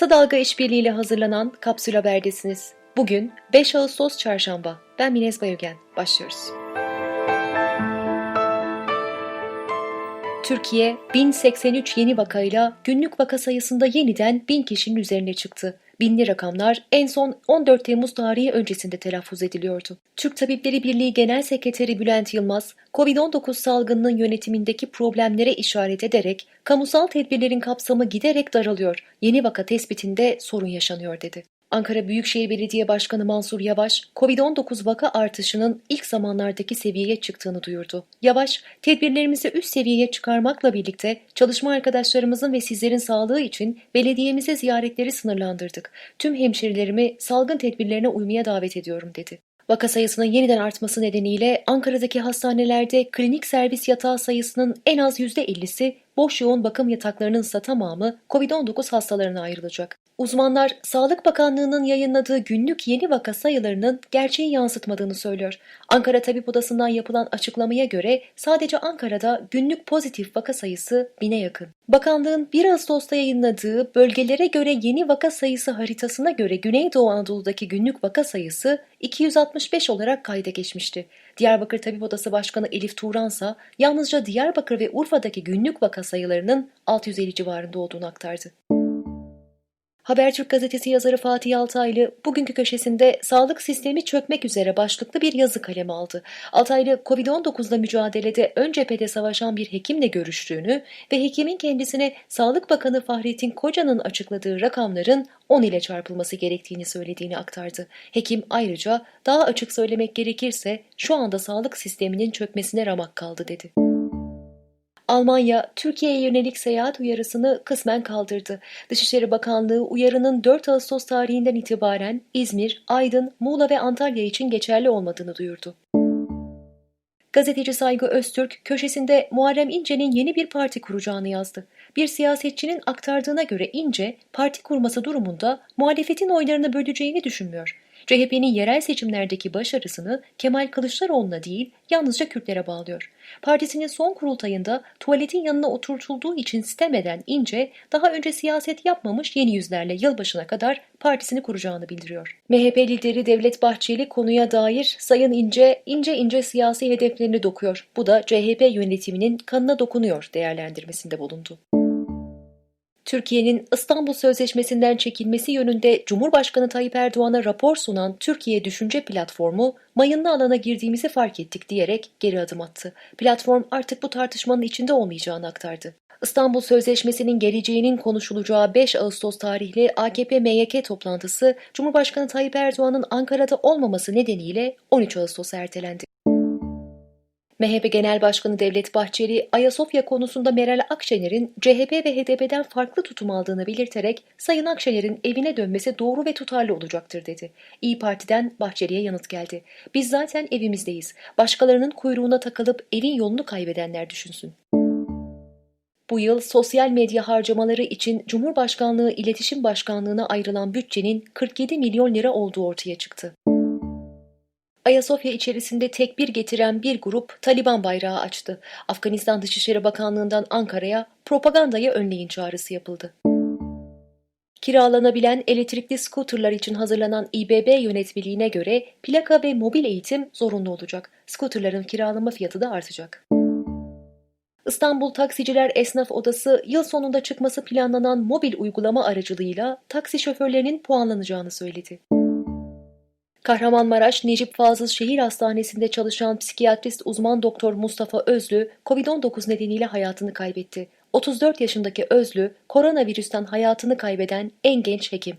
Kısa Dalga işbirliğiyle hazırlanan Kapsül Haber'desiniz. Bugün 5 Ağustos Çarşamba. Ben Minez Bayögen. Başlıyoruz. Türkiye 1083 yeni vakayla günlük vaka sayısında yeniden 1000 kişinin üzerine çıktı. Binli rakamlar en son 14 Temmuz tarihi öncesinde telaffuz ediliyordu. Türk Tabipleri Birliği Genel Sekreteri Bülent Yılmaz, COVID-19 salgınının yönetimindeki problemlere işaret ederek kamusal tedbirlerin kapsamı giderek daralıyor, yeni vaka tespitinde sorun yaşanıyor dedi. Ankara Büyükşehir Belediye Başkanı Mansur Yavaş, COVID-19 vaka artışının ilk zamanlardaki seviyeye çıktığını duyurdu. Yavaş, tedbirlerimizi üst seviyeye çıkarmakla birlikte çalışma arkadaşlarımızın ve sizlerin sağlığı için belediyemize ziyaretleri sınırlandırdık. Tüm hemşerilerimi salgın tedbirlerine uymaya davet ediyorum dedi. Vaka sayısının yeniden artması nedeniyle Ankara'daki hastanelerde klinik servis yatağı sayısının en az %50'si boş yoğun bakım yataklarının ise tamamı COVID-19 hastalarına ayrılacak. Uzmanlar Sağlık Bakanlığı'nın yayınladığı günlük yeni vaka sayılarının gerçeği yansıtmadığını söylüyor. Ankara Tabip Odası'ndan yapılan açıklamaya göre sadece Ankara'da günlük pozitif vaka sayısı bine yakın. Bakanlığın 1 Ağustos'ta yayınladığı bölgelere göre yeni vaka sayısı haritasına göre Güneydoğu Anadolu'daki günlük vaka sayısı 265 olarak kayda geçmişti. Diyarbakır Tabip Odası Başkanı Elif Turansa yalnızca Diyarbakır ve Urfa'daki günlük vaka sayılarının 650 civarında olduğunu aktardı. Habertürk gazetesi yazarı Fatih Altaylı bugünkü köşesinde sağlık sistemi çökmek üzere başlıklı bir yazı kalemi aldı. Altaylı Covid-19'la mücadelede ön cephede savaşan bir hekimle görüştüğünü ve hekimin kendisine Sağlık Bakanı Fahrettin Koca'nın açıkladığı rakamların 10 ile çarpılması gerektiğini söylediğini aktardı. Hekim ayrıca daha açık söylemek gerekirse şu anda sağlık sisteminin çökmesine ramak kaldı dedi. Almanya, Türkiye'ye yönelik seyahat uyarısını kısmen kaldırdı. Dışişleri Bakanlığı uyarının 4 Ağustos tarihinden itibaren İzmir, Aydın, Muğla ve Antalya için geçerli olmadığını duyurdu. Gazeteci Saygı Öztürk köşesinde Muharrem İnce'nin yeni bir parti kuracağını yazdı. Bir siyasetçinin aktardığına göre İnce, parti kurması durumunda muhalefetin oylarını böleceğini düşünmüyor. CHP'nin yerel seçimlerdeki başarısını Kemal Kılıçdaroğlu'na değil yalnızca Kürtlere bağlıyor. Partisinin son kurultayında tuvaletin yanına oturtulduğu için sitem eden İnce daha önce siyaset yapmamış yeni yüzlerle yılbaşına kadar partisini kuracağını bildiriyor. MHP lideri Devlet Bahçeli konuya dair Sayın İnce ince ince siyasi hedeflerini dokuyor. Bu da CHP yönetiminin kanına dokunuyor değerlendirmesinde bulundu. Türkiye'nin İstanbul Sözleşmesi'nden çekilmesi yönünde Cumhurbaşkanı Tayyip Erdoğan'a rapor sunan Türkiye Düşünce Platformu, mayınlı alana girdiğimizi fark ettik diyerek geri adım attı. Platform artık bu tartışmanın içinde olmayacağını aktardı. İstanbul Sözleşmesi'nin geleceğinin konuşulacağı 5 Ağustos tarihli AKP-MYK toplantısı Cumhurbaşkanı Tayyip Erdoğan'ın Ankara'da olmaması nedeniyle 13 Ağustos ertelendi. MHP Genel Başkanı Devlet Bahçeli, Ayasofya konusunda Meral Akşener'in CHP ve HDP'den farklı tutum aldığını belirterek Sayın Akşener'in evine dönmesi doğru ve tutarlı olacaktır dedi. İyi Parti'den Bahçeli'ye yanıt geldi. Biz zaten evimizdeyiz. Başkalarının kuyruğuna takılıp evin yolunu kaybedenler düşünsün. Bu yıl sosyal medya harcamaları için Cumhurbaşkanlığı İletişim Başkanlığı'na ayrılan bütçenin 47 milyon lira olduğu ortaya çıktı. Ayasofya içerisinde tekbir getiren bir grup Taliban bayrağı açtı. Afganistan Dışişleri Bakanlığı'ndan Ankara'ya propagandayı önleyin çağrısı yapıldı. Kiralanabilen elektrikli skuterlar için hazırlanan İBB yönetmeliğine göre plaka ve mobil eğitim zorunlu olacak. Skuterların kiralama fiyatı da artacak. İstanbul Taksiciler Esnaf Odası yıl sonunda çıkması planlanan mobil uygulama aracılığıyla taksi şoförlerinin puanlanacağını söyledi. Kahramanmaraş Necip Fazıl Şehir Hastanesi'nde çalışan psikiyatrist uzman doktor Mustafa Özlü, COVID-19 nedeniyle hayatını kaybetti. 34 yaşındaki Özlü, koronavirüsten hayatını kaybeden en genç hekim.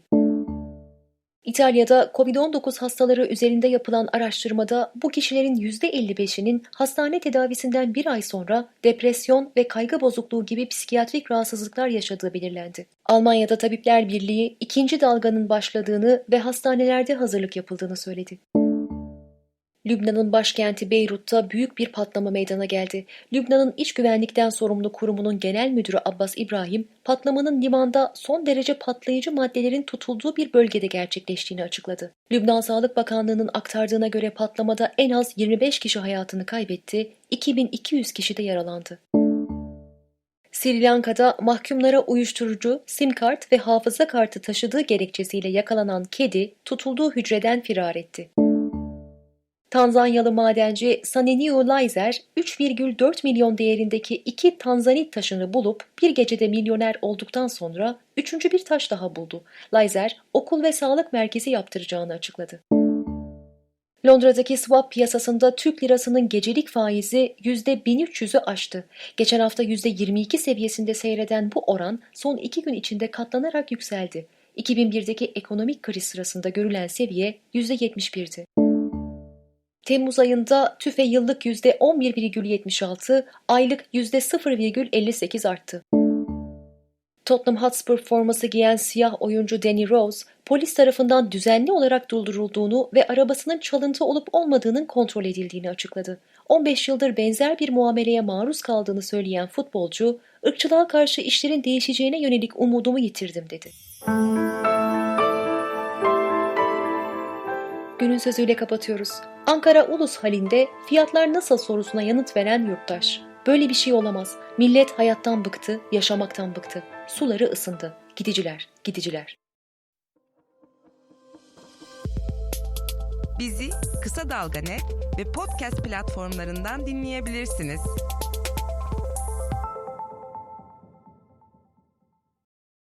İtalya'da COVID-19 hastaları üzerinde yapılan araştırmada bu kişilerin %55'inin hastane tedavisinden bir ay sonra depresyon ve kaygı bozukluğu gibi psikiyatrik rahatsızlıklar yaşadığı belirlendi. Almanya'da Tabipler Birliği ikinci dalganın başladığını ve hastanelerde hazırlık yapıldığını söyledi. Lübnan'ın başkenti Beyrut'ta büyük bir patlama meydana geldi. Lübnan'ın iç güvenlikten sorumlu kurumunun genel müdürü Abbas İbrahim, patlamanın limanda son derece patlayıcı maddelerin tutulduğu bir bölgede gerçekleştiğini açıkladı. Lübnan Sağlık Bakanlığı'nın aktardığına göre patlamada en az 25 kişi hayatını kaybetti, 2200 kişi de yaralandı. Sri Lanka'da mahkumlara uyuşturucu, sim kart ve hafıza kartı taşıdığı gerekçesiyle yakalanan kedi tutulduğu hücreden firar etti. Tanzanyalı madenci Saneniu Laizer 3,4 milyon değerindeki iki Tanzanit taşını bulup bir gecede milyoner olduktan sonra üçüncü bir taş daha buldu. Laizer okul ve sağlık merkezi yaptıracağını açıkladı. Londra'daki swap piyasasında Türk lirasının gecelik faizi %1300'ü aştı. Geçen hafta %22 seviyesinde seyreden bu oran son iki gün içinde katlanarak yükseldi. 2001'deki ekonomik kriz sırasında görülen seviye %71'di. Temmuz ayında tüfe yıllık %11,76, aylık %0,58 arttı. Tottenham Hotspur forması giyen siyah oyuncu Danny Rose, polis tarafından düzenli olarak durdurulduğunu ve arabasının çalıntı olup olmadığının kontrol edildiğini açıkladı. 15 yıldır benzer bir muameleye maruz kaldığını söyleyen futbolcu, ırkçılığa karşı işlerin değişeceğine yönelik umudumu yitirdim dedi. Günün sözüyle kapatıyoruz. Ankara Ulus halinde fiyatlar nasıl sorusuna yanıt veren yurttaş. Böyle bir şey olamaz. Millet hayattan bıktı, yaşamaktan bıktı. Suları ısındı. Gidiciler, gidiciler. Bizi Kısa Dalga Net ve podcast platformlarından dinleyebilirsiniz.